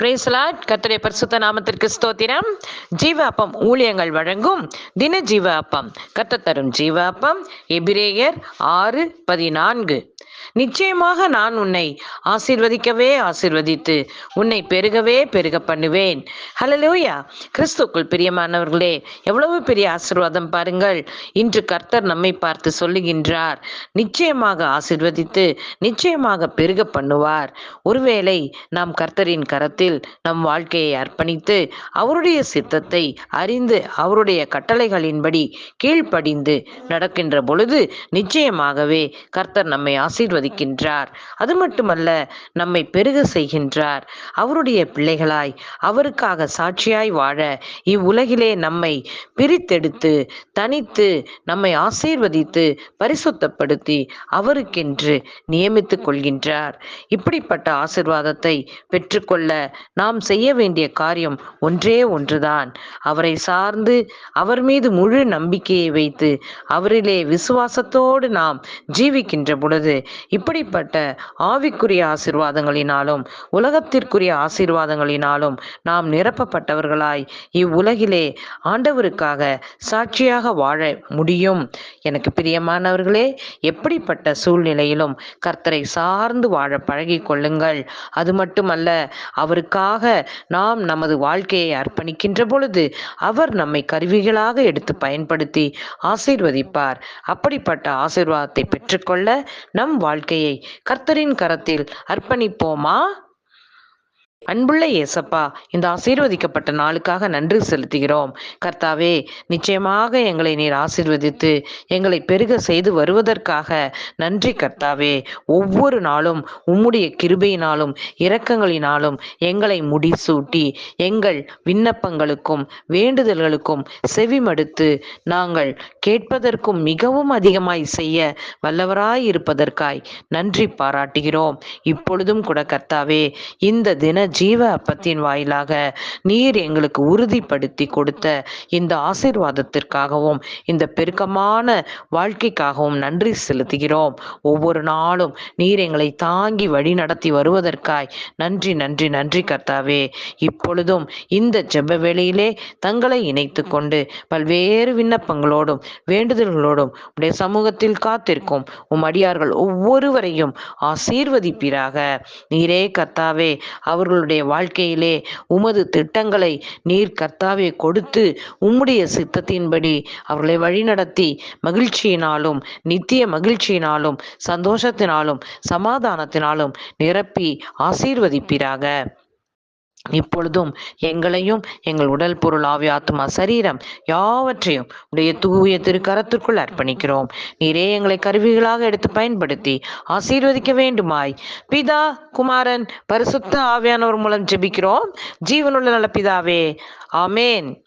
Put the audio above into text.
பிரேசலாட் கத்துடைய பரிசுத்த நாமத்திற்கு ஸ்தோத்திரம். ஜீவ அப்பம் ஊழியங்கள் வழங்கும் தின ஜீவ அப்பம் கத்த தரும் ஜீவ அப்பம் எபிரேயர் ஆறு பதினான்கு. நிச்சயமாக நான் உன்னை ஆசீர்வதிக்கவே ஆசீர்வதித்து உன்னை பெருகவே பெருக பண்ணுவேன். ஹலலூயா கிறிஸ்துக்குள் பிரியமானவர்களே எவ்வளவு பெரிய ஆசீர்வாதம் பாருங்கள். இன்று கர்த்தர் நம்மை பார்த்து சொல்லுகின்றார். நிச்சயமாக ஆசீர்வதித்து நிச்சயமாக பெருக பண்ணுவார். ஒருவேளை நாம் கர்த்தரின் கரத்தில் நம் வாழ்க்கையை அர்ப்பணித்து அவருடைய சித்தத்தை அறிந்து அவருடைய கட்டளைகளின்படி கீழ்ப்படிந்து நடக்கின்ற பொழுது நிச்சயமாகவே கர்த்தர் நம்மை ஆசீர்வதிக்கின்றார். அது மட்டுமல்ல நம்மை பெருக செய்கின்றார். அவருடைய பிள்ளைகளாய் அவருக்காக சாட்சியாய் வாழ இவ்வுலகிலே நம்மை பிரித்தெடுத்து தனித்து நம்மை ஆசீர்வதித்து பரிசுத்தப்படுத்தி அவருக்கென்று நியமித்துக் கொள்கின்றார். இப்படிப்பட்ட ஆசிர்வாதத்தை பெற்றுக்கொள்ள நாம் செய்ய வேண்டிய காரியம் ஒன்றே ஒன்றுதான். அவரை சார்ந்து அவர் மீது முழு நம்பிக்கையை வைத்து அவரிலே விசுவாசத்தோடு நாம் ஜீவிக்கின்ற பொழுது இப்படிப்பட்ட ஆவிக்குரிய ஆசிர்வாதங்களினாலும் உலகத்திற்குரிய ஆசீர்வாதங்களினாலும் நாம் நிரப்பப்பட்டவர்களாய் இவ்வுலகிலே ஆண்டவருக்காக சாட்சியாக வாழ முடியும். எனக்கு பிரியமானவர்களே எப்படிப்பட்ட சூழ்நிலையிலும் கர்த்தரை சார்ந்து வாழ பழகி கொள்ளுங்கள் அது மட்டுமல்ல அவருக்கு அவருக்காக நாம் நமது வாழ்க்கையை அர்ப்பணிக்கின்ற பொழுது அவர் நம்மை கருவிகளாக எடுத்து பயன்படுத்தி ஆசீர்வதிப்பார். அப்படிப்பட்ட ஆசீர்வாதத்தை பெற்றுக்கொள்ள நம் வாழ்க்கையை கர்த்தரின் கரத்தில் அர்ப்பணிப்போமா? அன்புள்ள இயேசப்பா இந்த ஆசீர்வதிக்கப்பட்ட நாளுக்காக நன்றி செலுத்துகிறோம். கர்த்தாவே நிச்சயமாக எங்களை நீர் ஆசீர்வதித்து எங்களை பெருக செய்து வருவதற்காக நன்றி கர்த்தாவே. ஒவ்வொரு நாளும் உம்முடைய கிருபையினாலும் இரக்கங்களினாலும் எங்களை முடிசூட்டி எங்கள் விண்ணப்பங்களுக்கும் வேண்டுதல்களுக்கும் செவிமடுத்து நாங்கள் கேட்பதற்கும் மிகவும் அதிகமாய் செய்ய வல்லவராய் இருப்பதற்காய் நன்றி பாராட்டுகிறோம். இப்பொழுதும் கூட கர்த்தாவே இந்த தின ஜீவ அப்பத்தின் வாயிலாக நீர் எங்களுக்கு உறுதிப்படுத்தி கொடுத்த இந்த ஆசீர்வாதத்திற்காகவும் இந்த பெருக்கமான வாழ்க்கைக்காகவும் நன்றி செலுத்துகிறோம். ஒவ்வொரு நாளும் நீர் எங்களை தாங்கி வழி நடத்தி வருவதற்காய் நன்றி நன்றி நன்றி கர்த்தாவே. இப்பொழுதும் இந்த ஜெப வேளையிலே தங்களை இணைத்து கொண்டு பல்வேறு விண்ணப்பங்களோடும் வேண்டுதல்களோடும் உடைய சமூகத்தில் காத்திருக்கும் உம் அடியார்கள் ஒவ்வொருவரையும் ஆசீர்வதிப்பீராக. நீரே கர்த்தாவே அவர்கள் அவர்களுடைய வாழ்க்கையிலே உமது திட்டங்களை நீர் கர்த்தாவே கொடுத்து உம்முடைய சித்தத்தின்படி அவர்களை வழிநடத்தி மகிழ்ச்சியினாலும் நித்திய மகிழ்ச்சியினாலும் சந்தோஷத்தினாலும் சமாதானத்தினாலும் நிரப்பி ஆசீர்வதிப்பீராக. இப்பொழுதும் எங்களையும் எங்கள் உடல் பொருள் ஆவி ஆத்மா சரீரம் யாவற்றையும் உடைய தூய திருக்கரத்திற்குள் அர்ப்பணிக்கிறோம். நீரே எங்களை கருவிகளாக எடுத்து பயன்படுத்தி ஆசீர்வதிக்க வேண்டுமாய். பிதா குமாரன் பரிசுத்த ஆவியானவர் மூலம் ஜெபிக்கிறோம். ஜீவனுள்ள நல்ல பிதாவே ஆமேன்.